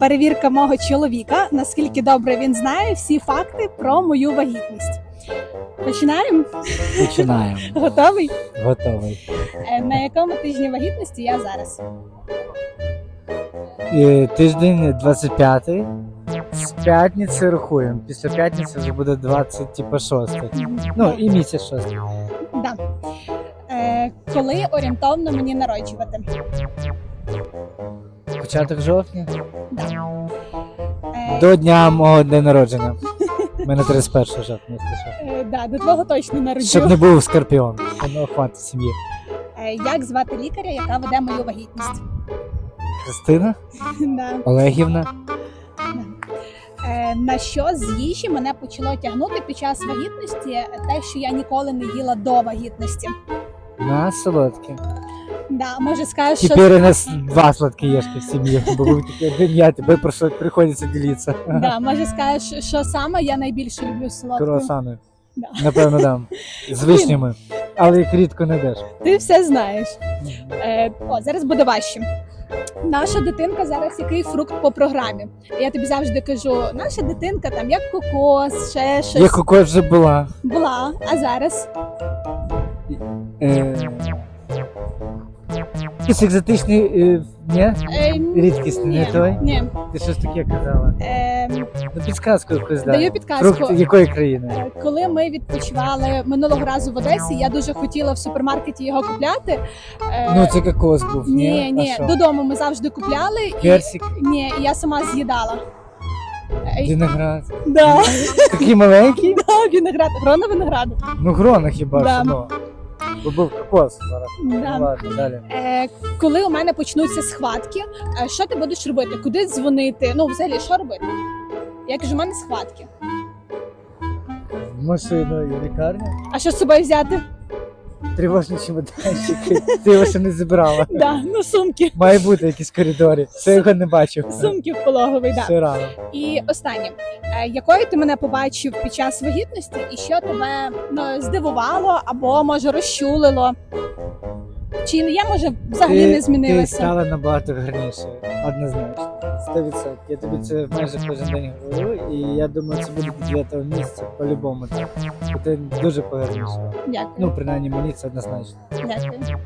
Перевірка мого чоловіка, наскільки добре він знає всі факти про мою вагітність. Починаємо? Починаємо. Готовий? Готовий. Е, На якому тижні вагітності я зараз? І тиждень 25 з п'ятниці рахуємо. Після п'ятниці вже буде 26. Ну і місяць 6. Да. Е, коли орієнтовно мені народжувати? Початок жовтня. Е, До дня мого дня народження. У мене 31 жовтня, е, да, до твого точно народжу. Щоб не був скорпіон. Щоб не охватить сім'ї. Е, як звати лікаря, яка веде мою вагітність? Христина да. Олегівна. Е, на що з їжі мене почало тягнути під час вагітності те, що я ніколи не їла до вагітності. На солодке. Да, може скажеш, що Тепер у нас два сладкоежки в сім'ї, бо був такий один я, тебе просто приходиться ділитися. да, може скажеш, що саме я найбільше люблю солодку. Круасани. Да. Напевно, дам. З вишнями. Але їх рідко не деш. Ти все знаєш. Е, о, зараз буде важче. Наша дитинка зараз який фрукт по програмі. Я тобі завжди кажу, наша дитинка там як кокос, ще щось Я кокос вже була. була, а зараз Е... Якийсь екзотичний, е, ні? е, Рідкісний, не той? Ні. Ти щось таке казала. Е, Ну, підсказку якусь дай. Даю підказку. Фрукт якої країни? Е, Коли ми відпочивали минулого разу в Одесі, я дуже хотіла в супермаркеті його купляти. Е, Ну, це кокос був. ні, ні, А що? додому ми завжди купляли і Персик, ні, і я сама з'їдала. Е, виноград. Да, Такий маленький? да, виноград, грона винограду. Ну, грона хіба Да. що, ну. Бо був кокос зараз. Ну, Да. ладно, далі. Е, коли у мене почнуться схватки, е, що ти будеш робити? Куди дзвонити? Ну, взагалі, що робити? Я кажу, у мене схватки. І в. А що з собою взяти? Тривожні чемоданчики. Ти його ще не зібрала. Да, ну сумки. Має бути якісь коридорі. Це його не бачив. Сумки в пологовий, да. Все рано. І останнє, Е, якою ти мене побачив під час вагітності, і що тебе ну, здивувало або може розчулило? Чи я може взагалі не Ти змінилася? стала набагато гарніше. Однозначно. 100%. Я тобі це майже кожен день говорю, і я думаю, це буде до 9 місяця по-любому. Ти дуже погарнішала. Дякую. Ну, принаймні, мені це однозначно. Дякую.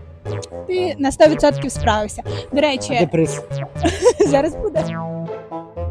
Ти на 100% справився. До А речі, де приз? зараз буде.